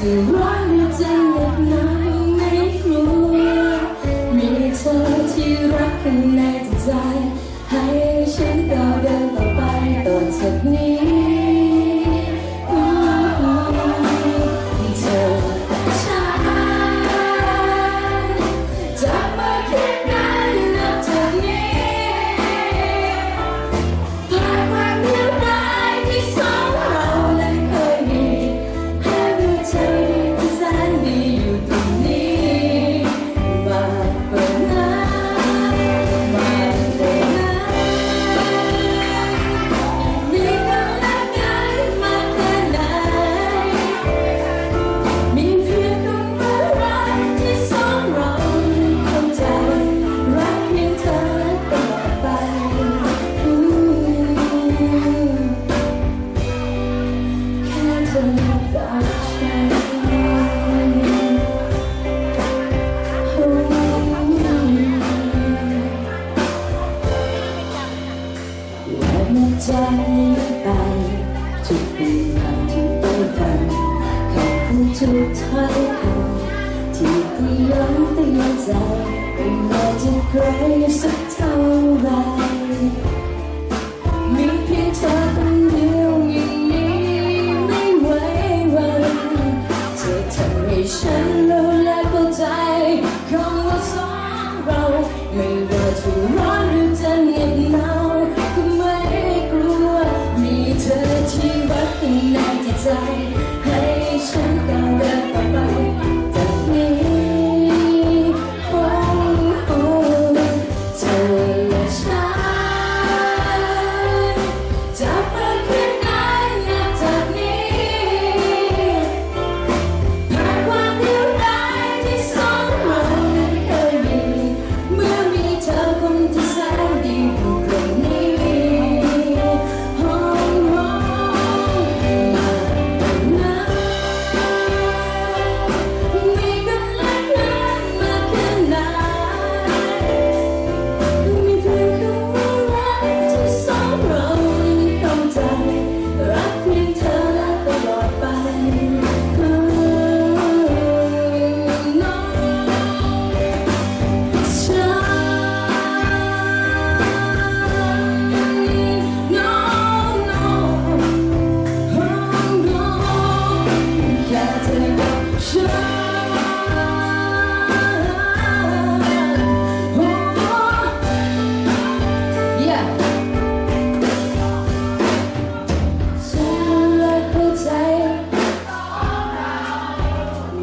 to run. ทุกท้อยคำที่ก็ย้ำเตือนใจไม่ว่าจะไกลสักเท่าไรมีเพียงเธอคนเดียวอย่างนี้ไม่ไหววันจะทำให้ฉันรู้และเข้าใจคำว่าสองเราไม่ว่าจะร้อนหรือจะเหน็บหนาก็ไม่กลัวมีเธอที่วัดข้างในใจ 你想要的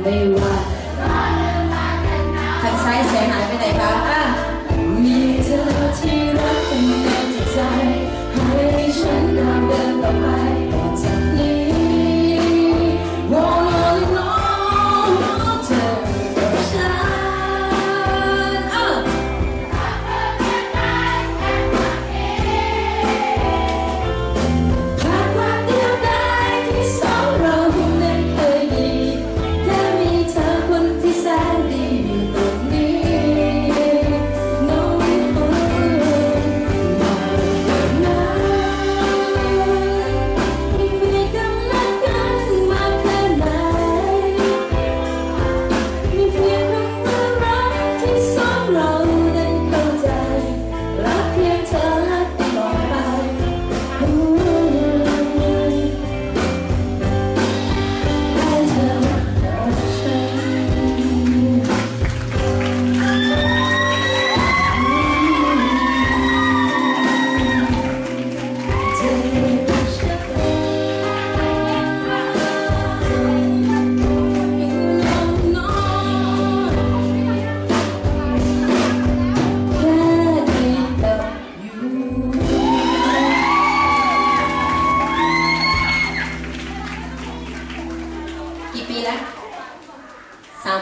they ride.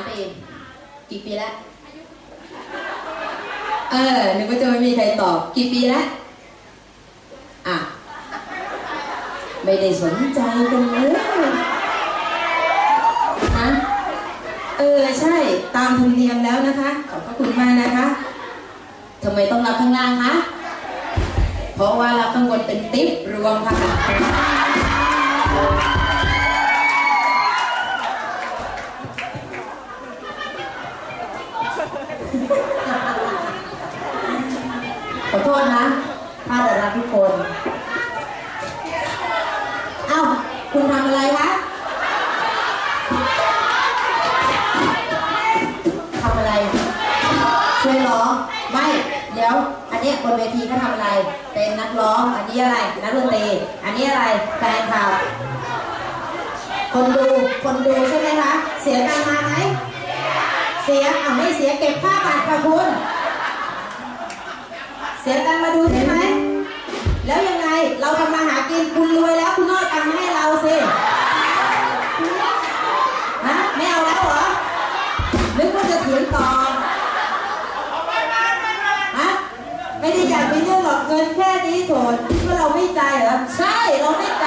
ไปเอง กี่ปีแล้ว เออหนูก็จะไม่มีใครตอบ กี่ปีแล้ว อะ ไม่ได้สนใจกันเลยนะเออ ใช่ ตามธรรมเนียมแล้วนะคะ ขอบพระคุณมากนะคะทำไมต้องรับข้างล่างคะ เพราะว่ารับข้างบนเป็นติ๊บรวมค่ะ คุณทำอะไรคะทำอะไร ช่วยร้อง ไม่ เดี๋ยว อันเนี้ยบนเวทีเขาทำอะไร เป็นนักร้อง อันนี้อะไร นักดนตรี อันนี้อะไร แฟนคลับ คนดู คนดูใช่ไหมคะ เสียตังค์มาไหม เสียอะไม่เสียเก็บค่าบัตรค่ะคุณ เสียตังค์มาดูใช่ไหม แล้วยังไงเราทำมาหากินคุณรวยแล้วคุณนอดตังค์มาให้เราสิฮะไม่เอาแล้วเหรอนึกว่าจะเถียงต่อฮะไม่ได้อยากไปเรื่องหรอกเงินแค่นี้โถคิดว่าเราไม่ใจเหรอใช่เราไม่ใจ